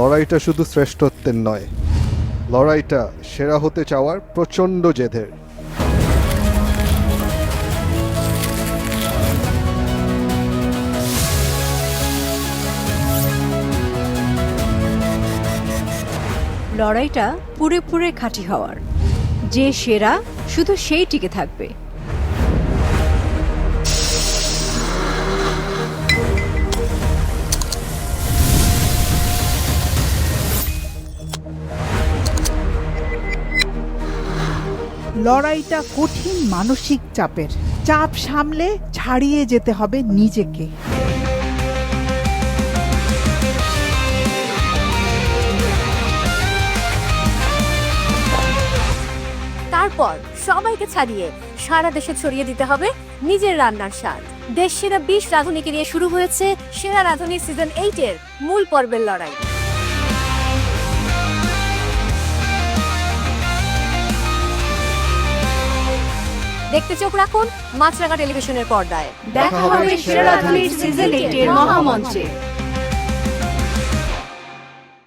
লড়াইটা শুধু শ্রেষ্ঠত্বের নয়, লড়াইটা সেরা হতে চাওয়ার প্রচণ্ড জেদের। লড়াইটা পুরে পুরে খাঁটি হওয়ার। যে সেরা, শুধু সেই টিকে থাকবে। লড়াইটা কঠিন মানসিক চাপের। চাপ সামলে ছাড়িয়ে যেতে হবে নিজেকে। তারপর সবাইকে ছাড়িয়ে সারা দেশে ছড়িয়ে দিতে হবে নিজের রান্নার স্বাদ। দেশ সেরা বিশ রাঁধুনিকে নিয়ে শুরু হয়েছে সেরা রাঁধুনি সিজন এইটের মূল পর্বের লড়াই। দেখতে চোখ রাখুন মাছরাঙা টেলিভিশনের পর্দায়। দেখা হবে সেরা সিজন এইটের মহামঞ্চে।